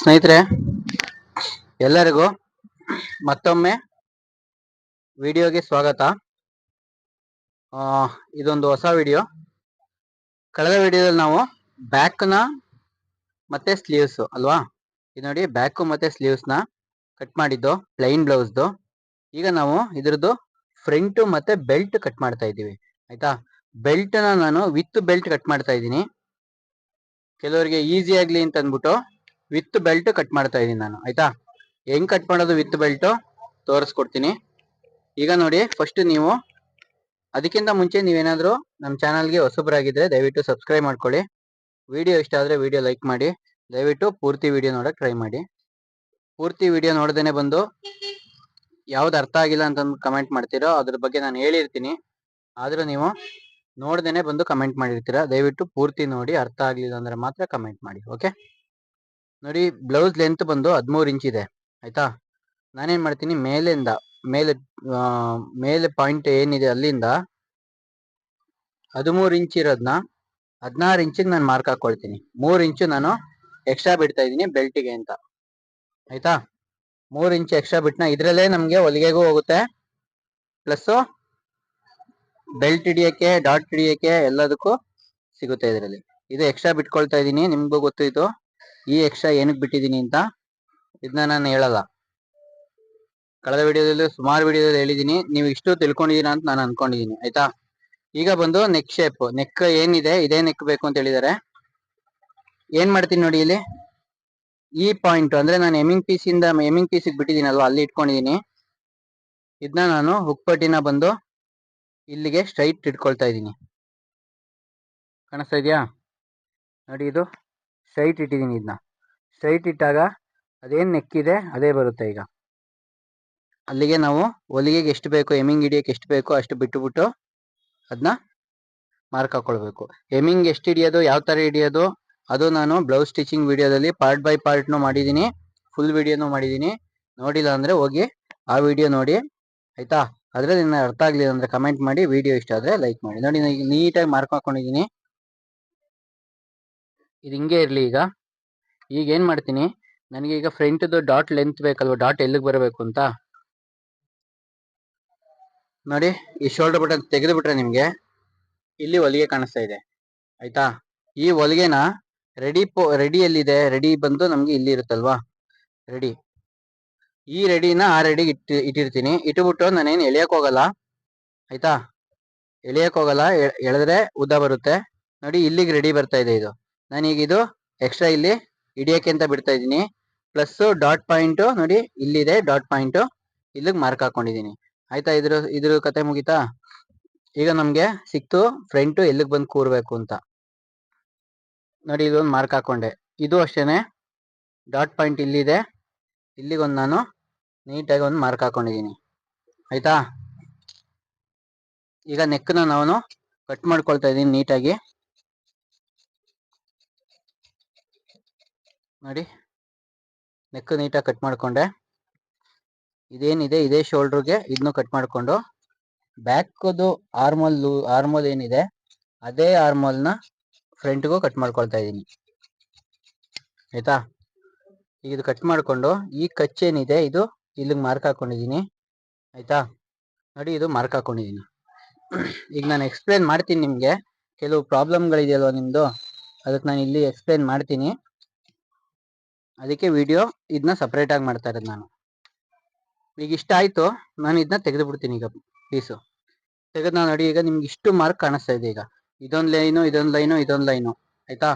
ಸ್ನೇಹಿತರೆ, ಎಲ್ಲರಿಗೂ ಮತ್ತೊಮ್ಮೆ ವಿಡಿಯೋಗೆ ಸ್ವಾಗತ. ಇದೊಂದು ಹೊಸ ವಿಡಿಯೋ. ಕಳೆದ ವಿಡಿಯೋದಲ್ಲಿ ನಾವು ಬ್ಯಾಕ್ನ ಮತ್ತೆ ಸ್ಲೀವ್ಸ್ ಅಲ್ವಾ? ಇದು ನೋಡಿ, ಬ್ಯಾಕ್ ಮತ್ತೆ ಸ್ಲೀವ್ಸ್ನ ಕಟ್ ಮಾಡಿದ್ದು, ಪ್ಲೈನ್ ಬ್ಲೌಸ್ದು. ಈಗ ನಾವು ಇದ್ರದ್ದು ಫ್ರಂಟು ಮತ್ತೆ ಬೆಲ್ಟ್ ಕಟ್ ಮಾಡ್ತಾ ಇದ್ದೀವಿ. ಆಯ್ತಾ? ಬೆಲ್ಟ್ನ ನಾನು ವಿತ್ ಬೆಲ್ಟ್ ಕಟ್ ಮಾಡ್ತಾ ಇದ್ದೀನಿ. ಕೆಲವರಿಗೆ ಈಸಿ ಆಗ್ಲಿ ಅಂತ ಅಂದ್ಬಿಟ್ಟು ವಿತ್ ಬೆಲ್ಟ್ ಕಟ್ ಮಾಡ್ತಾ ಇದೀನಿ ನಾನು, ಆಯ್ತಾ? ಹೆಂಗ್ ಕಟ್ ಮಾಡೋದು ವಿತ್ ಬೆಲ್ಟ್? ತೋರಿಸ್ಕೊಡ್ತೀನಿ. ಈಗ ನೋಡಿ ಫಸ್ಟ್ ನೀವು ಅದಕ್ಕಿಂತ ಮುಂಚೆ ನೀವೇನಾದ್ರೂ ನಮ್ಮ ಚಾನಲ್ಗೆ ಹೊಸಬ್ರಾಗಿದ್ರೆ ದಯವಿಟ್ಟು ಸಬ್ಸ್ಕ್ರೈಬ್ ಮಾಡ್ಕೊಳ್ಳಿ. ವಿಡಿಯೋ ಇಷ್ಟ ಆದ್ರೆ ವಿಡಿಯೋ ಲೈಕ್ ಮಾಡಿ, ದಯವಿಟ್ಟು ಪೂರ್ತಿ ವಿಡಿಯೋ ನೋಡಕ್ ಟ್ರೈ ಮಾಡಿ. ಪೂರ್ತಿ ವಿಡಿಯೋ ನೋಡದೇನೆ ಬಂದು ಯಾವ್ದು ಅರ್ಥ ಆಗಿಲ್ಲ ಅಂತ ಕಮೆಂಟ್ ಮಾಡ್ತೀರೋ ಅದ್ರ ಬಗ್ಗೆ ನಾನು ಹೇಳಿರ್ತೀನಿ. ಆದ್ರೂ ನೀವು ನೋಡ್ದೇನೆ ಬಂದು ಕಮೆಂಟ್ ಮಾಡಿರ್ತೀರಾ, ದಯವಿಟ್ಟು ಪೂರ್ತಿ ನೋಡಿ ಅರ್ಥ ಆಗ್ಲಿಲ್ಲ ಅಂದ್ರೆ ಮಾತ್ರ ಕಮೆಂಟ್ ಮಾಡಿ ಓಕೆ ನೋಡಿ ಬ್ಲೌಸ್ ಲೆಂತ್ ಬಂದು ಹದಿಮೂರು ಇಂಚ್ ಇದೆ, ಆಯ್ತಾ? ನಾನೇನ್ ಮಾಡ್ತೀನಿ, ಮೇಲಿಂದ, ಮೇಲೆ ಮೇಲೆ ಪಾಯಿಂಟ್ ಏನಿದೆ ಅಲ್ಲಿಂದ ಹದಿಮೂರು ಇಂಚ್ ಇರೋದ್ನ ಹದಿನಾರು ಇಂಚಿಗೆ ನಾನು ಮಾರ್ಕ್ ಹಾಕೊಳ್ತೀನಿ. ಮೂರು ಇಂಚು ನಾನು ಎಕ್ಸ್ಟ್ರಾ ಬಿಡ್ತಾ ಇದ್ದೀನಿ ಬೆಲ್ಟಿಗೆ ಅಂತ. ಆಯ್ತಾ? ಮೂರು ಇಂಚ್ ಎಕ್ಸ್ಟ್ರಾ ಬಿಟ್ನ ಇದ್ರಲ್ಲೇ ನಮಗೆ ಹೊಲಿಗೆಗೂ ಹೋಗುತ್ತೆ. ಪ್ಲಸ್ ಬೆಲ್ಟ್ ಹಿಡಿಯೋಕ್ಕೆ ಡಾಟ್ ಹಿಡಿಯೋಕ್ಕೆ ಎಲ್ಲದಕ್ಕೂ ಸಿಗುತ್ತೆ ಇದರಲ್ಲಿ. ಇದು ಎಕ್ಸ್ಟ್ರಾ ಬಿಟ್ಕೊಳ್ತಾ ಇದ್ದೀನಿ, ನಿಮಗೂ ಗೊತ್ತು ಇದು. ಈ ಎಕ್ಸ್ಟ್ರಾ ಏನಕ್ಕೆ ಬಿಟ್ಟಿದ್ದೀನಿ ಅಂತ ಇದನ್ನ ನಾನು ಹೇಳಲ್ಲ. ಕಳೆದ ವಿಡಿಯೋದಲ್ಲಿ ಸುಮಾರು ವಿಡಿಯೋದಲ್ಲಿ ಹೇಳಿದ್ದೀನಿ ನೀವು ಇಷ್ಟು ತಿಳ್ಕೊಂಡಿದೀರಾ ಅಂತ ನಾನು ಅನ್ಕೊಂಡಿದ್ದೀನಿ ಆಯ್ತಾ? ಈಗ ಬಂದು ನೆಕ್ ಶೇಪ್ ನೆಕ್ ಏನಿದೆ, ಇದೇ ನೆಕ್ ಬೇಕು ಅಂತ ಹೇಳಿದಾರೆ. ಏನ್ ಮಾಡ್ತೀನಿ ನೋಡಿ ಇಲ್ಲಿ? ಈ ಪಾಯಿಂಟ್ ಅಂದ್ರೆ ನಾನು ಎಮಿಂಗ್ ಪೀಸ್ ಇಂದ ಎಮಿಂಗ್ ಪೀಸ್ ಬಿಟ್ಟಿದ್ದೀನಲ್ವಾ, ಅಲ್ಲಿ ಇಟ್ಕೊಂಡಿದ್ದೀನಿ ಇದನ್ನ ನಾನು ಹುಕ್ಪಟ್ಟಿನ ಬಂದು ಇಲ್ಲಿಗೆ ಸ್ಟ್ರೈಟ್ ಇಟ್ಕೊಳ್ತಾ ಇದ್ದೀನಿ. ಕಾಣಿಸ್ತಾ ಇದೆಯಾ? ನೋಡಿ ಇದು. ಸ್ಟ್ರೈಟ್ ಇಟ್ಟಿದ್ದೀನಿ ಇದನ್ನ ಸ್ಟ್ರೈಟ್ ಇಟ್ಟಾಗ ಅದೇನು ನೆಕ್ಕಿದೆ ಅದೇ ಬರುತ್ತೆ ಈಗ. ಅಲ್ಲಿಗೆ ನಾವು ಹೊಲಿಗೆಗೆ ಎಷ್ಟು ಬೇಕು ಎಮಿಂಗ್ ಹಿಡಿಯೋಕ್ಕೆ ಎಷ್ಟು ಬೇಕೋ ಅಷ್ಟು ಬಿಟ್ಟುಬಿಟ್ಟು ಅದನ್ನ ಮಾರ್ಕ್ ಹಾಕೊಳ್ಬೇಕು. ಎಮಿಂಗ್ ಎಷ್ಟು ಹಿಡಿಯೋದು, ಯಾವ ಥರ ಹಿಡಿಯೋದು, ಅದು ನಾನು ಬ್ಲೌಸ್ ಸ್ಟಿಚಿಂಗ್ ವಿಡಿಯೋದಲ್ಲಿ ಪಾರ್ಟ್ ಬೈ ಪಾರ್ಟ್ನು ಮಾಡಿದ್ದೀನಿ. ಫುಲ್ ವಿಡಿಯೋನು ಮಾಡಿದ್ದೀನಿ. ನೋಡಿಲ್ಲ ಅಂದರೆ ಹೋಗಿ ಆ ವಿಡಿಯೋ ನೋಡಿ. ಆಯಿತಾ? ಅದರಲ್ಲಿ ನಿನ್ನ ಅರ್ಥ ಆಗಲಿಲ್ಲ ಅಂದರೆ ಕಮೆಂಟ್ ಮಾಡಿ ವಿಡಿಯೋ ಇಷ್ಟ ಆದರೆ ಲೈಕ್ ಮಾಡಿ. ನೋಡಿ, ನಾನು ನೀಟಾಗಿ ಮಾರ್ಕ್ ಹಾಕೊಂಡಿದ್ದೀನಿ. ಇದು ಹಿಂಗೆ ಇರಲಿ ಈಗ. ಈಗ ಏನು ಮಾಡ್ತೀನಿ? ನನಗೆ ಈಗ ಫ್ರಂಟ್ದು ಡಾಟ್ ಲೆಂತ್ ಬೇಕಲ್ವಾ? ಡಾಟ್ ಎಲ್ಲಿಗೆ ಬರಬೇಕು ಅಂತ? ನೋಡಿ, ಈ ಶೋಲ್ಡರ್ ಬಟನ್ ತೆಗೆದುಬಿಟ್ರೆ ನಿಮಗೆ ಇಲ್ಲಿ ಹೊಲಿಗೆ ಕಾಣಿಸ್ತಾ ಇದೆ. ಆಯ್ತಾ? ಈ ಹೊಲಿಗೆನ ರೆಡಿ ಪೋ ರೆಡಿ ಎಲ್ಲಿದೆ? ರೆಡಿ ಬಂದು ನಮಗೆ ಇಲ್ಲಿ ಇರುತ್ತಲ್ವಾ? ರೆಡಿ ಈ ರೆಡಿನ ಆ ರೆಡಿ ಇಟ್ಟು, ಇಟ್ಟಿರ್ತೀನಿ. ಇಟ್ಟುಬಿಟ್ಟು ನಾನೇನು ಎಳೆಯಕ್ ಹೋಗಲ್ಲ. ಆಯ್ತಾ? ಎಳೆಯಕ್ ಹೋಗಲ್ಲ. ಎಳೆದ್ರೆ ಉದ್ದ ಬರುತ್ತೆ. ನೋಡಿ, ಇಲ್ಲಿಗೆ ರೆಡಿ ಬರ್ತಾ ಇದೆ ಇದು. ನಾನೀಗ ಇದು ಎಕ್ಸ್ಟ್ರಾ ಇಲ್ಲಿ ಹಿಡಿಯಕ್ಕೆ ಅಂತ ಬಿಡ್ತಾ ಇದ್ದೀನಿ. ಪ್ಲಸ್ ಡಾಟ್ ಪಾಯಿಂಟ್ ನೋಡಿ ಇಲ್ಲಿದೆ ಡಾಟ್ ಪಾಯಿಂಟ್ ಇಲ್ಲಿಗೆ ಮಾರ್ಕ್ ಹಾಕೊಂಡಿದ್ದೀನಿ. ಆಯ್ತಾ ಇದ್ರ ಇದ್ರ ಕತೆ ಮುಗೀತಾ? ಈಗ ನಮ್ಗೆ ಸಿಕ್ತು ಫ್ರಂಟ್ ಎಲ್ಲಿಗೆ ಬಂದು ಕೂರ್ಬೇಕು ಅಂತ. ನೋಡಿ ಇದೊಂದು ಮಾರ್ಕ್ ಹಾಕೊಂಡೆ. ಇದು ಅಷ್ಟೇನೆ. ಡಾಟ್ ಪಾಯಿಂಟ್ ಇಲ್ಲಿದೆ. ಇಲ್ಲಿಗೊಂದು ನಾನು ನೀಟಾಗಿ ಒಂದು ಮಾರ್ಕ್ ಹಾಕೊಂಡಿದ್ದೀನಿ. ಆಯ್ತಾ? ಈಗ ನೆಕ್ನ ನಾನು ಕಟ್ ಮಾಡ್ಕೊಳ್ತಾ ಇದ್ದೀನಿ ನೀಟಾಗಿ ನೋಡಿ. ನೆಕ್ ನೀಟಾಗಿ ಕಟ್ ಮಾಡಿಕೊಂಡೆ. ಇದೇನಿದೆ? ಇದೇ ಶೋಲ್ಡ್ರಿಗೆ ಇದನ್ನು ಕಟ್ ಮಾಡಿಕೊಂಡು. ಬ್ಯಾಕದು ಆರ್ಮಲ್ ಆರ್ಮಲ್ ಏನಿದೆ? ಅದೇ ಆರ್ಮಲ್ನ ಫ್ರಂಟ್ಗೂ ಕಟ್ ಮಾಡ್ಕೊಳ್ತಾ ಇದ್ದೀನಿ. ಆಯ್ತಾ? ಈಗ ಇದು ಕಟ್ ಮಾಡಿಕೊಂಡು ಈ ಕಚ್ಚೇನಿದೆ ಇದು ಇಲ್ಲಿಗೆ ಮಾರ್ಕ್ ಹಾಕೊಂಡಿದ್ದೀನಿ. ಆಯ್ತಾ? ನೋಡಿ ಇದು ಮಾರ್ಕ್ ಹಾಕೊಂಡಿದ್ದೀನಿ. ಈಗ ನಾನು ಎಕ್ಸ್ಪ್ಲೇನ್ ಮಾಡ್ತೀನಿ ನಿಮಗೆ. ಕೆಲವು ಪ್ರಾಬ್ಲಮ್ಗಳಿದೆಯಲ್ವ ನಿಮ್ಮದು ಅದಕ್ಕೆ ನಾನು ಇಲ್ಲಿ ಎಕ್ಸ್ಪ್ಲೇನ್ ಮಾಡ್ತೀನಿ. ಅದಕ್ಕೆ ವಿಡಿಯೋ ಇದನ್ನ ಸಪ್ರೇಟ್ ಆಗಿ ಮಾಡ್ತಾ ಇರೋದು ನಾನು. ಈಗ ಇಷ್ಟ ಆಯ್ತು, ನಾನು ಇದನ್ನ ತೆಗೆದು ಬಿಡ್ತೀನಿ ಈಗ ಪೀಸು ತೆಗೆದು ನಾನು ನೋಡಿ, ಈಗ ನಿಮ್ಗೆ ಇಷ್ಟು ಮಾರ್ಕ್ ಕಾಣಿಸ್ತಾ ಇದೆ ಈಗ. ಇದೊಂದು ಲೈನು ಇದೊಂದು ಲೈನು ಇದೊಂದು ಲೈನು ಆಯ್ತಾ?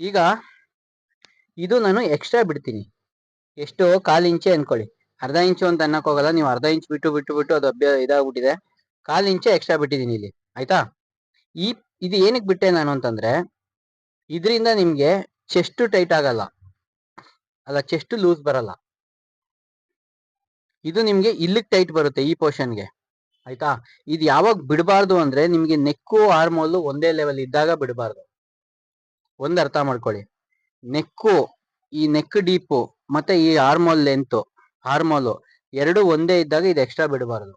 ಈಗ ಇದು ನಾನು ಎಕ್ಸ್ಟ್ರಾ ಬಿಡ್ತೀನಿ. ಎಷ್ಟು? ಕಾಲು ಇಂಚೆ ಅನ್ಕೊಳ್ಳಿ. ಅರ್ಧ ಇಂಚು ಅಂತ ಅನ್ನಕ್ಕೋಗಲ್ಲ ನೀವು ಅರ್ಧ ಇಂಚ್ ಬಿಟ್ಟು ಬಿಟ್ಟು ಬಿಟ್ಟು ಅದು ಅಭ್ಯ ಇದಾಗ್ಬಿಟ್ಟಿದೆ. ಕಾಲು ಇಂಚೆ ಎಕ್ಸ್ಟ್ರಾ ಬಿಟ್ಟಿದ್ದೀನಿ ಇಲ್ಲಿ, ಆಯ್ತಾ? ಈ ಇದು ಏನಕ್ಕೆ ಬಿಟ್ಟೆ ನಾನು ಅಂತಂದ್ರೆ, ಇದರಿಂದ ನಿಮಗೆ ಚೆಸ್ಟ್ ಟೈಟ್ ಆಗಲ್ಲ. ಅಲ್ಲ ಚೆಸ್ಟ್ ಲೂಸ್ ಬರಲ್ಲ. ಇದು ನಿಮ್ಗೆ ಇಲ್ಲಿಗೆ ಟೈಟ್ ಬರುತ್ತೆ ಈ ಪೋರ್ಷನ್ಗೆ ಆಯ್ತಾ? ಇದು ಯಾವಾಗ ಬಿಡಬಾರ್ದು ಅಂದ್ರೆ ನಿಮ್ಗೆ ನೆಕ್ಕು ಆರ್ಮೋಲು ಒಂದೇ ಲೆವೆಲ್ ಇದ್ದಾಗ ಬಿಡಬಾರ್ದು. ಒಂದ್ ಅರ್ಥ ಮಾಡ್ಕೊಳ್ಳಿ. ನೆಕ್ಕು, ಈ ನೆಕ್ ಡೀಪು ಮತ್ತೆ ಈ ಆರ್ಮೋಲ್ ಲೆಂತ್ ಆರ್ಮೋಲು ಎರಡು ಒಂದೇ ಇದ್ದಾಗ ಇದು ಎಕ್ಸ್ಟ್ರಾ ಬಿಡಬಾರ್ದು.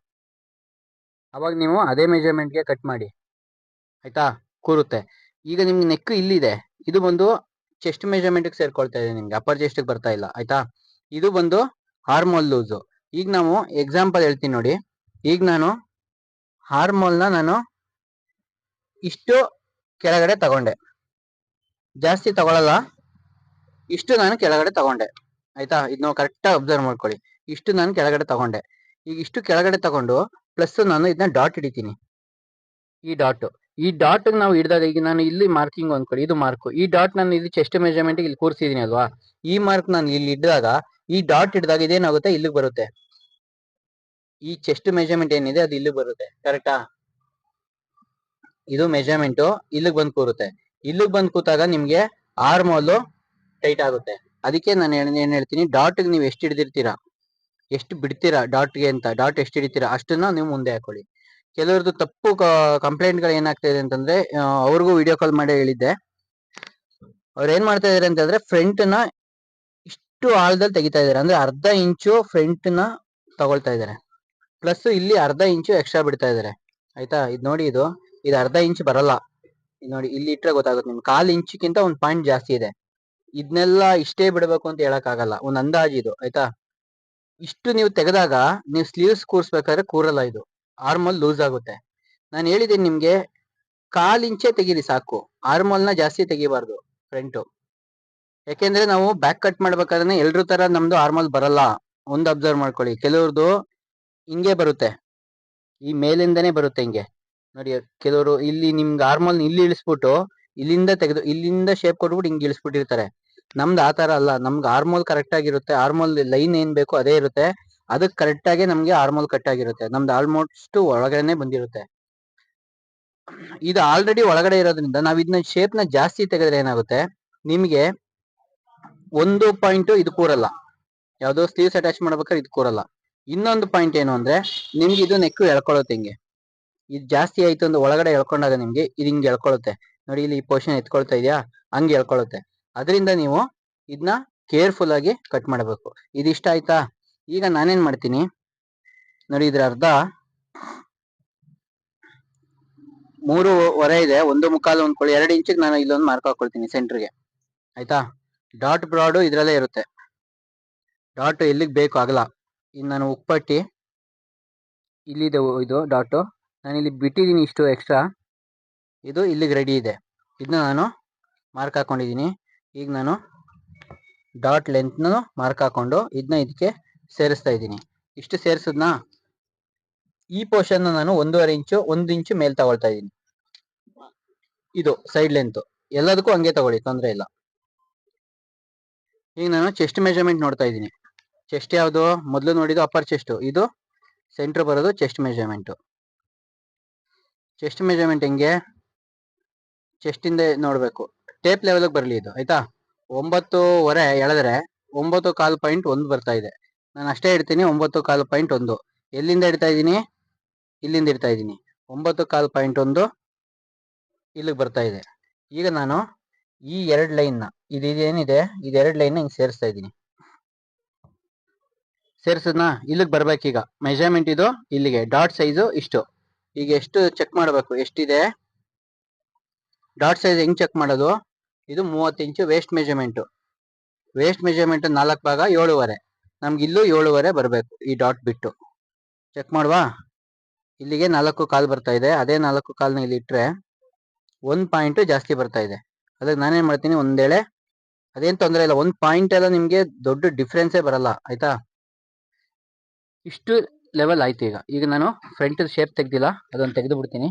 ಅವಾಗ ನೀವು ಅದೇ ಮೆಜರ್ಮೆಂಟ್ಗೆ ಕಟ್ ಮಾಡಿ. ಆಯ್ತಾ? ಕೂರುತ್ತೆ. ಈಗ ನಿಮ್ಗೆ ನೆಕ್ ಇಲ್ಲಿದೆ. ಇದು ಬಂದು ಚೆಸ್ಟ್ ಮೆಜರ್ಮೆಂಟ್ ಸೇರ್ಕೊಳ್ತಾ ಇದೆ ನಿಮ್ಗೆ. ಅಪ್ಪರ್ ಚೆಸ್ಟ್ ಬರ್ತಾ ಇಲ್ಲ. ಆಯ್ತಾ? ಇದು ಬಂದು ಹಾರ್ಮೋಲ್ ಲೂಸ್ ಈಗ ನಾವು ಎಕ್ಸಾಂಪಲ್ ಹೇಳ್ತೀನಿ ನೋಡಿ. ಈಗ ನಾನು ಹಾರ್ಮೋಲ್ನ ನಾನು ಇಷ್ಟು ಕೆಳಗಡೆ ತಗೊಂಡೆ. ಜಾಸ್ತಿ ತಗೊಳಲ್ಲ. ಇಷ್ಟು ನಾನು ಕೆಳಗಡೆ ತಗೊಂಡೆ. ಆಯ್ತಾ? ಇದನ್ನ ಕರೆಕ್ಟ್ ಅಬ್ಸರ್ವ್ ಮಾಡ್ಕೊಳ್ಳಿ. ಇಷ್ಟು ನಾನು ಕೆಳಗಡೆ ತಗೊಂಡೆ. ಈಗ ಇಷ್ಟು ಕೆಳಗಡೆ ತಗೊಂಡು ಪ್ಲಸ್ ನಾನು ಇದನ್ನ ಡಾಟ್ ಹಿಡಿತೀನಿ. ಈ ಡಾಟ್ ಈ ಡಾಟ್ ನಾವು ಹಿಡಿದಾಗ ಈಗ ನಾನು ಇಲ್ಲಿ ಮಾರ್ಕಿಂಗ್ ಅಂದ್ಕೊಳ್ಳಿ ಇದು ಮಾರ್ಕ್ ಈ ಡಾಟ್ ನಾನು ಇಲ್ಲಿ ಚೆಸ್ಟ್ ಮೆಜರ್ಮೆಂಟ್ ಇಲ್ಲಿ ಕೂರಿಸಿದೀನಿ ಅಲ್ವಾ? ಈ ಮಾರ್ಕ್ ನಾನು ಇಲ್ಲಿ ಇಡ್ದಾಗ, ಈ ಡಾಟ್ ಹಿಡಿದಾಗ ಇದೇನಾಗುತ್ತೆ? ಇಲ್ಲಿಗೆ ಬರುತ್ತೆ. ಈ ಚೆಸ್ಟ್ ಮೆಜರ್ಮೆಂಟ್ ಏನಿದೆ, ಅದು ಇಲ್ಲಿಗೆ ಬರುತ್ತೆ. ಕರೆಕ್ಟಾ ಇದು ಮೆಜರ್ಮೆಂಟ್ ಇಲ್ಲಿಗೆ ಬಂದ್ ಕೂರುತ್ತೆ. ಇಲ್ಲಿಗೆ ಬಂದ್ ಕೂತಾಗ ನಿಮ್ಗೆ ಆರ್ಮೋಲು ಟೈಟ್ ಆಗುತ್ತೆ. ಅದಕ್ಕೆ ನಾನು ಏನ್ ಹೇಳ್ತೀನಿ? ಡಾಟ್ ನೀವು ಎಷ್ಟು ಹಿಡಿದಿರ್ತೀರಾ? ಎಷ್ಟು ಬಿಡ್ತೀರಾ ಡಾಟ್ಗೆ ಅಂತ? ಡಾಟ್ ಎಷ್ಟು ಹಿಡಿತೀರಾ? ಅಷ್ಟನ್ನ ನೀವು ಮುಂದೆ ಹಾಕೊಳ್ಳಿ. ಕೆಲವ್ರದ್ದು ತಪ್ಪು ಕಂಪ್ಲೇಂಟ್ಗಳು ಏನಾಗ್ತಾ ಇದೆ ಅಂತಂದ್ರೆ ಅವ್ರಿಗೂ ವಿಡಿಯೋ ಕಾಲ್ ಮಾಡಿ ಹೇಳಿದ್ದೆ. ಅವ್ರು ಏನ್ ಮಾಡ್ತಾ ಇದಾರೆ ಅಂತಂದ್ರೆ ಫ್ರಂಟ್ನ ಇಷ್ಟು ಆಳದಲ್ಲಿ ತೆಗಿತಾ ಇದಾರೆ. ಅಂದ್ರೆ ಅರ್ಧ ಇಂಚು ಫ್ರಂಟ್ನ ತಗೊಳ್ತಾ ಇದಾರೆ. ಪ್ಲಸ್ ಇಲ್ಲಿ ಅರ್ಧ ಇಂಚು ಎಕ್ಸ್ಟ್ರಾ ಬಿಡ್ತಾ ಇದಾರೆ. ಆಯ್ತಾ? ಇದು ನೋಡಿ ಇದು. ಇದು ಅರ್ಧ ಇಂಚ್ ಬರಲ್ಲ. ನೋಡಿ, ಇಲ್ಲಿ ಇಟ್ರೆ ಗೊತ್ತಾಗುತ್ತೆ ನಿಮ್ಗೆ. ಕಾಲ್ ಇಂಚಿಗಿಂತ ಒಂದು ಪಾಯಿಂಟ್ ಜಾಸ್ತಿ ಇದೆ. ಇದನ್ನೆಲ್ಲ ಇಷ್ಟೇ ಬಿಡಬೇಕು ಅಂತ ಹೇಳಕ್ ಆಗಲ್ಲ ಒಂದ್ ಅಂದಾಜು ಇದು. ಆಯ್ತಾ? ಇಷ್ಟು ನೀವು ತೆಗೆದಾಗ, ನೀವು ಸ್ಲೀವ್ಸ್ ಕೂರ್ಸ್ಬೇಕಾದ್ರೆ ಕೂರಲ್ಲ ಇದು. ಆರ್ಮಲ್ ಲೂಸ್ ಆಗುತ್ತೆ. ನಾನು ಹೇಳಿದ್ದೀನಿ ನಿಮ್ಗೆ, ಕಾಲ್ ಇಂಚೆ ತೆಗೀರಿ ಸಾಕು. ಆರ್ಮೋಲ್ನ ನ ಜಾಸ್ತಿ ತೆಗಿಬಾರ್ದು ಫ್ರಂಟು ಯಾಕೆಂದ್ರೆ ನಾವು ಬ್ಯಾಕ್ ಕಟ್ ಮಾಡ್ಬೇಕಾದ್ರೆ ಎಲ್ರು ತರ ನಮ್ದು ಆರ್ಮೋಲ್ ಬರಲ್ಲ. ಒಂದು ಅಬ್ಸರ್ವ್ ಮಾಡ್ಕೊಳ್ಳಿ. ಕೆಲವ್ರದ್ದು ಹಿಂಗೆ ಬರುತ್ತೆ. ಈ ಮೇಲಿಂದನೇ ಬರುತ್ತೆ ಹಿಂಗೆ. ನೋಡಿ, ಕೆಲವರು ಇಲ್ಲಿ ನಿಮ್ಗೆ ಆರ್ಮೋಲ್ ಇಲ್ಲಿ ಇಳಿಸ್ಬಿಟ್ಟು, ಇಲ್ಲಿಂದ ತೆಗೆದು, ಇಲ್ಲಿಂದ ಶೇಪ್ ಕೊಟ್ಬಿಟ್ಟು ಹಿಂಗೆ ಇಳಿಸ್ಬಿಟ್ಟಿರ್ತಾರೆ. ನಮ್ದು ಆ ತರ ಅಲ್ಲ. ನಮ್ಗೆ ಆರ್ಮೋಲ್ ಕರೆಕ್ಟ್ ಆಗಿರುತ್ತೆ. ಆರ್ಮೋಲ್ ಲೈನ್ ಏನ್ ಬೇಕು ಅದೇ ಇರುತ್ತೆ. ಅದಕ್ಕೆ ಕರೆಕ್ಟ್ ಆಗಿ ನಮ್ಗೆ ಆರ್ಮೋಲ್ ಕಟ್ ಆಗಿರುತ್ತೆ. ನಮ್ದು ಆಲ್ಮೋಸ್ಟ್ ಒಳಗಡೆನೆ ಬಂದಿರುತ್ತೆ. ಇದು ಆಲ್ರೆಡಿ ಒಳಗಡೆ ಇರೋದ್ರಿಂದ ನಾವ್ ಇದನ್ನ ಶೇಪ್ನ ಜಾಸ್ತಿ ತೆಗೆದ್ರೆ ಏನಾಗುತ್ತೆ? ನಿಮ್ಗೆ ಒಂದು ಪಾಯಿಂಟ್ ಇದು ಕೂರಲ್ಲ. ಯಾವ್ದೋ ಸ್ಲೀವ್ಸ್ ಅಟ್ಯಾಚ್ ಮಾಡ್ಬೇಕಾದ್ರೆ ಇದು ಕೂರಲ್ಲ. ಇನ್ನೊಂದು ಪಾಯಿಂಟ್ ಏನು ಅಂದ್ರೆ ನಿಮ್ಗೆ ಇದು ನೆಕ್ ಎಳ್ಕೊಳ್ಳುತ್ತೆ ಹಿಂಗೆ. ಇದು ಜಾಸ್ತಿ ಆಯ್ತು ಅಂದ್ರೆ ಒಳಗಡೆ ಎಳ್ಕೊಂಡಾಗ ನಿಮ್ಗೆ ಇದು ಹಿಂಗೆ ಎಳ್ಕೊಳ್ಳುತ್ತೆ ನೋಡಿ ಇಲ್ಲಿ ಈ ಪೋರ್ಷನ್ ಎತ್ಕೊಳ್ತಾ ಇದೆಯಾ? ಹಂಗೆ ಎಳ್ಕೊಳ್ಳುತ್ತೆ ಅದರಿಂದ ನೀವು ಇದನ್ನ ಕೇರ್ಫುಲ್ ಆಗಿ ಕಟ್ ಮಾಡಬೇಕು. ಇದಿಷ್ಟ ಆಯ್ತಾ? ಈಗ ನಾನೇನ್ ಮಾಡ್ತೀನಿ? ನೋಡಿ ಇದ್ರ ಅರ್ಧ. ಮೂರು ಹೊರೆ ಇದೆ, ಒಂದು ಮುಕ್ಕಾಲು ಅಂದ್ಕೊಳ್ಳಿ ಎರಡು ಇಂಚಿಗೆ ನಾನು ಇಲ್ಲೊಂದು ಮಾರ್ಕ್ ಹಾಕೊಳ್ತೀನಿ ಸೆಂಟ್ರಿಗೆ. ಆಯ್ತಾ? ಡಾಟ್ ಬ್ರಾಡು ಇದ್ರಲ್ಲೇ ಇರುತ್ತೆ. ಡಾಟ್ ಎಲ್ಲಿಗೆ ಬೇಕು ಆಗಲ್ಲ ಇನ್ನು ನಾನು ಉಪ್ಪಟ್ಟಿ, ಇಲ್ಲಿದೆ ಇದು ಡಾಟು. ನಾನು ಇಲ್ಲಿ ಬಿಟ್ಟಿದ್ದೀನಿ ಇಷ್ಟು ಎಕ್ಸ್ಟ್ರಾ. ಇದು ಇಲ್ಲಿಗೆ ರೆಡಿ ಇದೆ. ಇದನ್ನ ನಾನು ಮಾರ್ಕ್ ಹಾಕೊಂಡಿದ್ದೀನಿ. ಈಗ ನಾನು ಡಾಟ್ ಲೆಂತ್ನೂ ಮಾರ್ಕ್ ಹಾಕೊಂಡು ಇದನ್ನ ಇದಕ್ಕೆ ಸೇರಿಸ್ತಾ ಇದ್ದೀನಿ. ಇಷ್ಟು ಸೇರಿಸಿದ್ನ? ಈ ಪೋರ್ಷನ್ ನಾನು ಒಂದೂವರೆ ಇಂಚು, ಒಂದು ಇಂಚು ಮೇಲ್ ತಗೊಳ್ತಾ ಇದ್ದೀನಿ. ಇದು ಸೈಡ್ ಲೆಂತ್ ಎಲ್ಲದಕ್ಕೂ ಹಂಗೆ ತಗೊಳ್ಳಿ, ತೊಂದರೆ ಇಲ್ಲ. ಈಗ ನಾನು ಚೆಸ್ಟ್ ಮೆಜರ್ಮೆಂಟ್ ನೋಡ್ತಾ ಇದ್ದೀನಿ. ಚೆಸ್ಟ್ ಯಾವುದು? ಮೊದಲು ನೋಡಿದ್ದು ಅಪ್ಪರ್ ಚೆಸ್ಟ್ ಇದು ಸೆಂಟ್ರ್ ಬರೋದು ಚೆಸ್ಟ್ ಮೆಜರ್ಮೆಂಟು ಚೆಸ್ಟ್ ಮೆಜರ್ಮೆಂಟ್ ಹೆಂಗೆ? ಚೆಸ್ಟಿಂದ ನೋಡ್ಬೇಕು. ಟೇಪ್ ಲೆವೆಲ್ ಬರಲಿ ಇದು, ಆಯ್ತಾ? ಒಂಬತ್ತುವರೆ ಎಳೆದ್ರೆ ಒಂಬತ್ತು ಕಾಲು ಪಾಯಿಂಟ್ ಒಂದು ಬರ್ತಾ ಇದೆ. ನಾನು ಅಷ್ಟೇ ಇಡ್ತೀನಿ, ಒಂಬತ್ತು ಕಾಲು ಪಾಯಿಂಟ್ ಒಂದು. ಎಲ್ಲಿಂದ ಇಡ್ತಾ ಇದ್ದೀನಿ? ಇಲ್ಲಿಂದ ಇಡ್ತಾ ಇದ್ದೀನಿ. ಒಂಬತ್ತು ಕಾಲು ಪಾಯಿಂಟ್ ಒಂದು ಇಲ್ಲಿಗೆ ಬರ್ತಾ ಇದೆ. ಈಗ ನಾನು ಈ ಎರಡು ಲೈನ್ನ ಇದು ಇದೇನಿದೆ? ಇದೆರಡು ಲೈನ್ ಹಿಂಗೆ ಸೇರಿಸ್ತಾ ಇದ್ದೀನಿ. ಸೇರಿಸಿದ್ನಾ? ಇಲ್ಲಿಗೆ ಬರ್ಬೇಕೀಗ. ಮೆಜರ್ಮೆಂಟ್ ಇದು, ಇಲ್ಲಿಗೆ. ಡಾಟ್ ಸೈಜು ಇಷ್ಟು. ಈಗ ಎಷ್ಟು ಚೆಕ್ ಮಾಡಬೇಕು? ಎಷ್ಟಿದೆ? ಡಾಟ್ ಸೈಜ್ ಹೆಂಗೆ ಚೆಕ್ ಮಾಡೋದು? ಇದು ಮೂವತ್ತು ಇಂಚು ವೇಸ್ಟ್ ಮೆಜರ್ಮೆಂಟು ವೇಸ್ಟ್ ಮೆಜರ್ಮೆಂಟ್ ನಾಲ್ಕು ಭಾಗ ಏಳುವರೆ. ನಮ್ಗೆ ಇಲ್ಲೂ ಏಳುವರೆ ಬರಬೇಕು ಈ ಡಾಟ್ ಬಿಟ್ಟು. ಚೆಕ್ ಮಾಡುವಾ? ಇಲ್ಲಿಗೆ ನಾಲ್ಕು ಕಾಲ್ ಬರ್ತಾ ಇದೆ. ಅದೇ ನಾಲ್ಕು ಕಾಲ್ನ ಇಲ್ಲಿ ಇಟ್ಟರೆ ಒಂದು ಪಾಯಿಂಟ್ ಜಾಸ್ತಿ ಬರ್ತಾ ಇದೆ. ಅದಕ್ಕೆ ನಾನೇನು ಮಾಡ್ತೀನಿ ಒಂದೇಳೆ ಅದೇನು ತೊಂದರೆ ಇಲ್ಲ. ಒಂದು ಪಾಯಿಂಟ್ ಎಲ್ಲ ನಿಮಗೆ ದೊಡ್ಡ ಡಿಫ್ರೆನ್ಸೇ ಬರಲ್ಲ, ಆಯಿತಾ? ಇಷ್ಟು ಲೆವೆಲ್ ಆಯ್ತು ಈಗ. ಈಗ ನಾನು ಫ್ರಂಟ್ ಶೇಪ್ ತೆಗ್ದಿಲ್ಲ ಅದನ್ನು ತೆಗೆದು ಬಿಡ್ತೀನಿ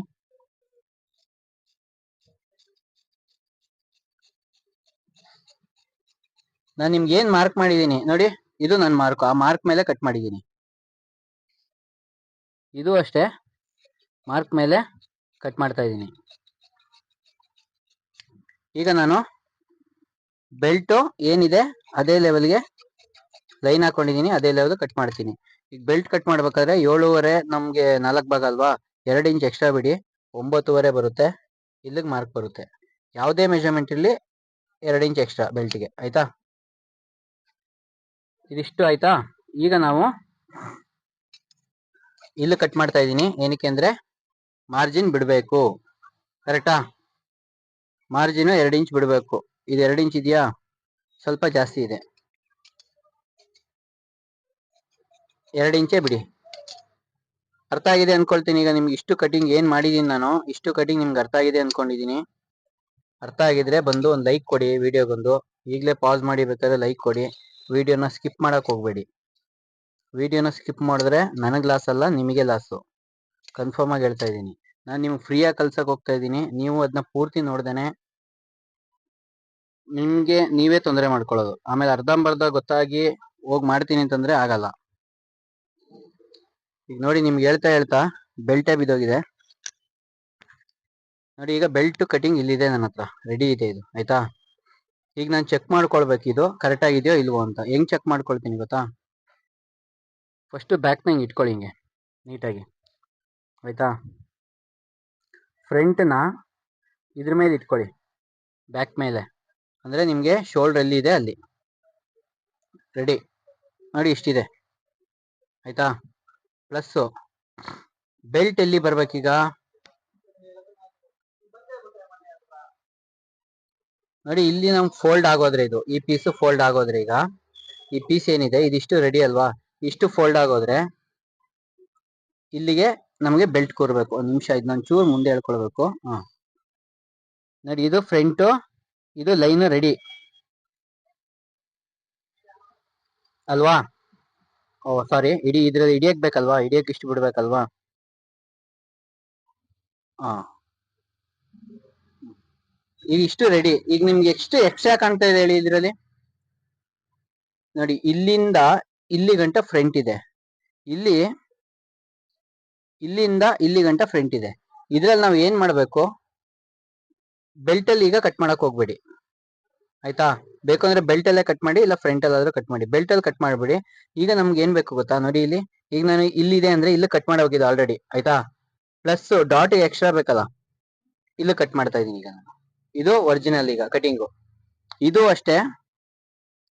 ನಾನು ನಿಮ್ಗೆ ಏನು ಮಾರ್ಕ್ ಮಾಡಿದ್ದೀನಿ ನೋಡಿ. ಇದು ನನ್ನ ಮಾರ್ಕ್ ಆ ಮಾರ್ಕ್ ಮೇಲೆ ಕಟ್ ಮಾಡಿದ್ದೀನಿ ಇದು ಅಷ್ಟೇ ಮಾರ್ಕ್ ಮೇಲೆ ಕಟ್ ಮಾಡ್ತಾ ಇದ್ದೀನಿ ಈಗ ನಾನು ಬೆಲ್ಟು ಏನಿದೆ, ಅದೇ ಲೆವೆಲ್ಗೆ ಲೈನ್ ಹಾಕೊಂಡಿದ್ದೀನಿ ಅದೇ ಲೆವೆಲ್ ಕಟ್ ಮಾಡ್ತೀನಿ. ಈಗ ಬೆಲ್ಟ್ ಕಟ್ ಮಾಡ್ಬೇಕಾದ್ರೆ ಏಳುವರೆ ನಮ್ಗೆ ನಾಲ್ಕು ಭಾಗ ಅಲ್ವಾ? ಎರಡು ಇಂಚ್ ಎಕ್ಸ್ಟ್ರಾ ಬಿಡಿ, ಒಂಬತ್ತುವರೆ ಬರುತ್ತೆ, ಇಲ್ಲಿಗೆ ಮಾರ್ಕ್ ಬರುತ್ತೆ. ಯಾವುದೇ ಮೆಜರ್ಮೆಂಟ್ ಇರಲಿ, ಎರಡು ಇಂಚ್ ಎಕ್ಸ್ಟ್ರಾ ಬೆಲ್ಟ್ಗೆ ಆಯ್ತಾ? ಇದಿಷ್ಟು ಆಯ್ತಾ? ಈಗ ನಾವು ಇಲ್ಲಿ ಕಟ್ ಮಾಡ್ತಾ ಇದ್ದೀನಿ. ಏನಕ್ಕೆ ಅಂದ್ರೆ ಮಾರ್ಜಿನ್ ಬಿಡಬೇಕು. ಕರೆಕ್ಟಾ ಮಾರ್ಜಿನ್ ಎರಡು ಇಂಚ್ ಬಿಡಬೇಕು. ಇದು ಎರಡು ಇಂಚ್ ಇದೆಯಾ? ಸ್ವಲ್ಪ ಜಾಸ್ತಿ ಇದೆ. ಎರಡು ಇಂಚೇ ಬಿಡಿ. ಅರ್ಥ ಆಗಿದೆ ಅನ್ಕೊಳ್ತೀನಿ. ಈಗ ನಿಮ್ಗೆ ಇಷ್ಟು ಕಟಿಂಗ್ ಏನ್ ಮಾಡಿದೀನಿ ನಾನು. ಇಷ್ಟು ಕಟಿಂಗ್ ನಿಮ್ಗೆ ಅರ್ಥ ಆಗಿದೆ ಅನ್ಕೊಂಡಿದೀನಿ. ಅರ್ಥ ಆಗಿದ್ರೆ ಬಂದು ಒಂದು ಲೈಕ್ ಕೊಡಿ ವಿಡಿಯೋಗೊಂದು ಈಗಲೇ ಪಾಸ್ ಮಾಡಿ ಬೇಕಾದ್ರೆ ಲೈಕ್ ಕೊಡಿ. ವಿಡಿಯೋನ ಸ್ಕಿಪ್ ಮಾಡಕ್ ಹೋಗ್ಬೇಡಿ. ವಿಡಿಯೋನ ಸ್ಕಿಪ್ ಮಾಡಿದ್ರೆ ನನಗೆ ಲಾಸ್ ಅಲ್ಲ, ನಿಮಗೆ ಲಾಸು ಕನ್ಫರ್ಮ್ ಆಗಿ ಹೇಳ್ತಾ ಇದ್ದೀನಿ. ನಾನು ನಿಮ್ಗೆ ಫ್ರೀಯಾಗಿ ಕಲ್ಸಕ್ಕೆ ಹೋಗ್ತಾ ಇದ್ದೀನಿ. ನೀವು ಅದನ್ನ ಪೂರ್ತಿ ನೋಡ್ದೇನೆ ನಿಮ್ಗೆ ನೀವೇ ತೊಂದರೆ ಮಾಡ್ಕೊಳ್ಳೋದು. ಆಮೇಲೆ ಅರ್ಧಂಬರ್ಧ ಗೊತ್ತಾಗಿ ಹೋಗಿ ಮಾಡ್ತೀನಿ ಅಂತಂದ್ರೆ ಆಗಲ್ಲ. ಈಗ ನೋಡಿ ನಿಮ್ಗೆ ಹೇಳ್ತಾ ಹೇಳ್ತಾ ಬೆಲ್ಟೇ ಬಿದ್ದೋಗಿದೆ. ನೋಡಿ ಈಗ ಬೆಲ್ಟ್ ಕಟಿಂಗ್ ಇಲ್ಲಿದೆ ನನ್ನ ರೆಡಿ ಇದೆ ಇದು. ಆಯ್ತಾ? ಈಗ ನಾನು ಚೆಕ್ ಮಾಡ್ಕೊಳ್ಬೇಕು ಇದು ಕರೆಕ್ಟ್ ಆಗಿದೆಯೋ ಇಲ್ವೋ ಅಂತ. ಹೆಂಗ್ ಚೆಕ್ ಮಾಡ್ಕೊಳ್ತೀನಿ ಗೊತ್ತಾ? ಫಸ್ಟ್ ಬ್ಯಾಕ್ನ ಹಿಂಗೆ ಇಟ್ಕೊಳ್ಳಿ ಹಿಂಗೆ, ನೀಟಾಗಿ. ಆಯ್ತಾ? ಫ್ರಂಟ್ನ ಇದ್ರ ಮೇಲೆ ಇಟ್ಕೊಳ್ಳಿ ಬ್ಯಾಕ್ ಮೇಲೆ. ಅಂದರೆ ನಿಮಗೆ ಶೋಲ್ಡರ್ ಎಲ್ಲಿ ಇದೆ ಅಲ್ಲಿ. ರೆಡಿ ನೋಡಿ ಇಷ್ಟಿದೆ. ಆಯ್ತಾ? ಪ್ಲಸ್ಸು ಬೆಲ್ಟ್ ಎಲ್ಲಿ ಬರ್ಬೇಕೀಗ? ನೋಡಿ, ಇಲ್ಲಿ ನಮ್ ಫೋಲ್ಡ್ ಆಗೋದ್ರೆ ಇದು. ಈ ಪೀಸ್ ಫೋಲ್ಡ್ ಆಗೋದ್ರೆ ಈಗ ಈ ಪೀಸ್ ಏನಿದೆ, ಇದಿಷ್ಟು ರೆಡಿ ಅಲ್ವಾ? ಇಷ್ಟು ಫೋಲ್ಡ್ ಆಗೋದ್ರೆ ಇಲ್ಲಿಗೆ ನಮಗೆ ಬೆಲ್ಟ್ ಕೂರ್ಬೇಕು. ಒಂದ್ ನಿಮಿಷ ಇದು ನಾನು ಚೂರು ಮುಂದೆ ಹೇಳ್ಕೊಳ್ಬೇಕು ಹಾ. ನೋಡಿ, ಇದು ಫ್ರಂಟು ಇದು ಲೈನ್ ರೆಡಿ ಅಲ್ವಾ? ಓ ಸಾರಿ ಇಡೀ ಇದ್ರಲ್ಲಿ ಹಿಡಿಯಕ್ ಬೇಕಲ್ವಾ? ಹಿಡಿಯಕ್ ಇಷ್ಟು ಬಿಡ್ಬೇಕಲ್ವಾ? ಹಾ. ಈಗ ಇಷ್ಟು ರೆಡಿ ಈಗ ನಿಮ್ಗೆ ಎಷ್ಟು ಎಕ್ಸ್ಟ್ರಾ ಕಾಣ್ತಾ ಇದೆ ಹೇಳಿ ಇದ್ರಲ್ಲಿ? ನೋಡಿ, ಇಲ್ಲಿಂದ ಇಲ್ಲಿ ಗಂಟ ಫ್ರಂಟ್ ಇದೆ. ಇಲ್ಲಿ, ಇಲ್ಲಿಂದ ಇಲ್ಲಿ ಗಂಟ ಫ್ರಂಟ್ ಇದೆ. ಇದ್ರಲ್ಲಿ ನಾವು ಏನ್ ಮಾಡ್ಬೇಕು? ಬೆಲ್ಟ್ ಅಲ್ಲಿ ಈಗ ಕಟ್ ಮಾಡಕ್ ಹೋಗ್ಬೇಡಿ. ಆಯ್ತಾ? ಬೇಕು ಅಂದ್ರೆ ಬೆಲ್ಟ್ ಅಲ್ಲೇ ಕಟ್ ಮಾಡಿ, ಇಲ್ಲ ಫ್ರಂಟ್ ಅಲ್ಲಾದ್ರೂ ಕಟ್ ಮಾಡಿ. ಬೆಲ್ಟ್ ಅಲ್ಲಿ ಕಟ್ ಮಾಡ್ಬಿಡಿ. ಈಗ ನಮ್ಗೆ ಏನ್ ಬೇಕು ಗೊತ್ತಾ? ನೋಡಿ ಇಲ್ಲಿ. ಈಗ ನಾನು ಇಲ್ಲಿದೆ ಅಂದ್ರೆ ಇಲ್ಲಿ ಕಟ್ ಮಾಡಿ ಆಲ್ರೆಡಿ ಆಯ್ತಾ? ಪ್ಲಸ್ ಡಾಟ್ ಎಕ್ಸ್ಟ್ರಾ ಬೇಕಲ್ಲ? ಇಲ್ಲಿ ಕಟ್ ಮಾಡ್ತಾ ಇದೀನಿ ಈಗ ನಾನು. ಇದು ಒರಿಜಿನಲ್ ಈಗ ಕಟಿಂಗು ಇದು ಅಷ್ಟೇ.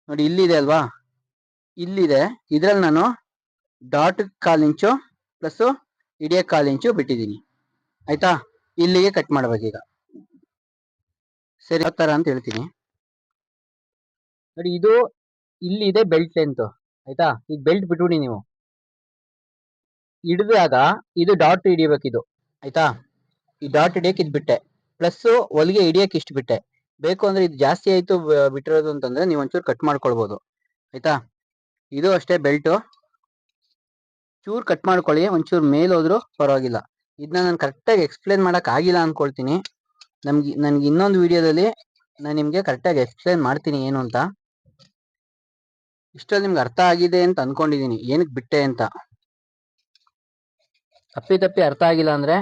ನೋಡಿ, ಇಲ್ಲಿದೆ ಅಲ್ವಾ? ಇಲ್ಲಿದೆ. ಇದ್ರಲ್ಲಿ ನಾನು ಡಾಟ್ ಕಾಲ್ ಇಂಚು ಪ್ಲಸ್ ಇಡಿಯ ಕಾಲ್ ಇಂಚು ಬಿಟ್ಟಿದ್ದೀನಿ. ಆಯ್ತಾ? ಇಲ್ಲಿಗೆ ಕಟ್ ಮಾಡ್ಬೇಕೀಗ ಸರಿ ಯಾವ ಅಂತ ಹೇಳ್ತೀನಿ. ನೋಡಿ, ಇದು ಇಲ್ಲಿದೆ ಬೆಲ್ಟ್ ಲೆಂತ್ ಆಯ್ತಾ? ಈಗ ಬೆಲ್ಟ್ ಬಿಟ್ಬಿಡಿ ನೀವು. ಹಿಡಿದಾಗ ಇದು ಡಾಟ್ ಹಿಡಿಬೇಕಿದು. ಆಯ್ತಾ? ಈ ಡಾಟ್ ಹಿಡಿಯಕ್ಕೆ ಇದ್ ಬಿಟ್ಟೆ ಪ್ಲಸ್ ಹೊಲಿಗೆ ಹಿಡಿಯಕ್ ಇಷ್ಟು ಬಿಟ್ಟೆ ಬೇಕು ಅಂದ್ರೆ ಇದು ಜಾಸ್ತಿ ಆಯ್ತು ಬಿಟ್ಟಿರೋದು ಅಂತಂದ್ರೆ ನೀವು ಒಂಚೂರು ಕಟ್ ಮಾಡ್ಕೊಳ್ಬೋದು. ಆಯ್ತಾ? ಇದು ಅಷ್ಟೇ ಬೆಲ್ಟು ಚೂರು ಕಟ್ ಮಾಡ್ಕೊಳ್ಳಿ, ಒಂಚೂರು ಮೇಲ್ ಹೋದ್ರು ಪರವಾಗಿಲ್ಲ. ಇದನ್ನ ನಾನು ಕರೆಕ್ಟಾಗಿ ಎಕ್ಸ್ಪ್ಲೇನ್ ಮಾಡಕ್ ಆಗಿಲ್ಲ ಅನ್ಕೊಳ್ತೀನಿ. ನಮ್ಗೆ, ನನ್ಗೆ ಇನ್ನೊಂದು ವಿಡಿಯೋದಲ್ಲಿ ನಾನು ನಿಮ್ಗೆ ಕರೆಕ್ಟಾಗಿ ಎಕ್ಸ್ಪ್ಲೇನ್ ಮಾಡ್ತೀನಿ ಏನು ಅಂತ. ಇಷ್ಟಲ್ಲಿ ನಿಮ್ಗೆ ಅರ್ಥ ಆಗಿದೆ ಅಂತ ಅನ್ಕೊಂಡಿದೀನಿ. ಏನಕ್ಕೆ ಬಿಟ್ಟೆ ಅಂತ. ತಪ್ಪಿ ತಪ್ಪಿ ಅರ್ಥ ಆಗಿಲ್ಲ ಅಂದ್ರೆ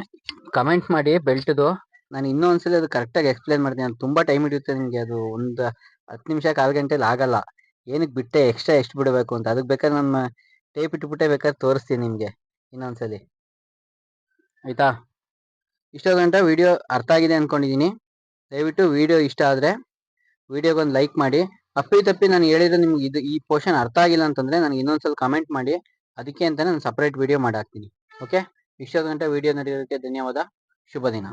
ಕಮೆಂಟ್ ಮಾಡಿ ಬೆಲ್ಟ್ದು ನಾನು ಇನ್ನೊಂದ್ಸಲ ಅದು ಕರೆಕ್ಟಾಗಿ ಎಕ್ಸ್ಪ್ಲೇನ್ ಮಾಡ್ತೀನಿ. ಅದು ತುಂಬಾ ಟೈಮ್ ಹಿಡಿಯುತ್ತೆ ನಿಮಗೆ ಅದು ಒಂದು ಹತ್ತು ನಿಮಿಷ ಕಾಲು ಗಂಟೆಲಿ ಆಗಲ್ಲ. ಏನಕ್ಕೆ ಬಿಟ್ಟೆ? ಎಕ್ಸ್ಟ್ರಾ ಎಷ್ಟು ಬಿಡಬೇಕು ಅಂತ. ಅದಕ್ಕೆ ಬೇಕಾದ್ರೆ ನಮ್ಮ ಟೇಪ್ ಇಟ್ಬಿಟ್ಟೆ ಬೇಕಾದ್ರೆ ತೋರಿಸ್ತೀನಿ ನಿಮ್ಗೆ ಇನ್ನೊಂದ್ಸಲಿ. ಆಯ್ತಾ? ಇಷ್ಟೋ ಗಂಟೆ ವಿಡಿಯೋ ಅರ್ಥ ಆಗಿದೆ ಅಂದ್ಕೊಂಡಿದ್ದೀನಿ ದಯವಿಟ್ಟು ವಿಡಿಯೋ ಇಷ್ಟ ಆದ್ರೆ ವಿಡಿಯೋಗೊಂದು ಲೈಕ್ ಮಾಡಿ. ಅಪ್ಪಿ ತಪ್ಪಿ ನಾನು ಹೇಳಿದ್ರೆ ನಿಮ್ಗೆ ಇದು ಈ ಪೋರ್ಷನ್ ಅರ್ಥ ಆಗಿಲ್ಲ ಅಂತಂದ್ರೆ ನನಗೆ ಇನ್ನೊಂದ್ಸಲ ಕಮೆಂಟ್ ಮಾಡಿ. ಅದಕ್ಕೆ ಅಂತಾನೆ ನಾನು ಸಪ್ರೇಟ್ ವಿಡಿಯೋ ಮಾಡಿ ಹಾಕ್ತೀನಿ. ಓಕೆ ಇಷ್ಟೋ ಗಂಟೆ ವಿಡಿಯೋ ನಡೆಯೋದಕ್ಕೆ ಧನ್ಯವಾದ. ಶುಭ ದಿನ.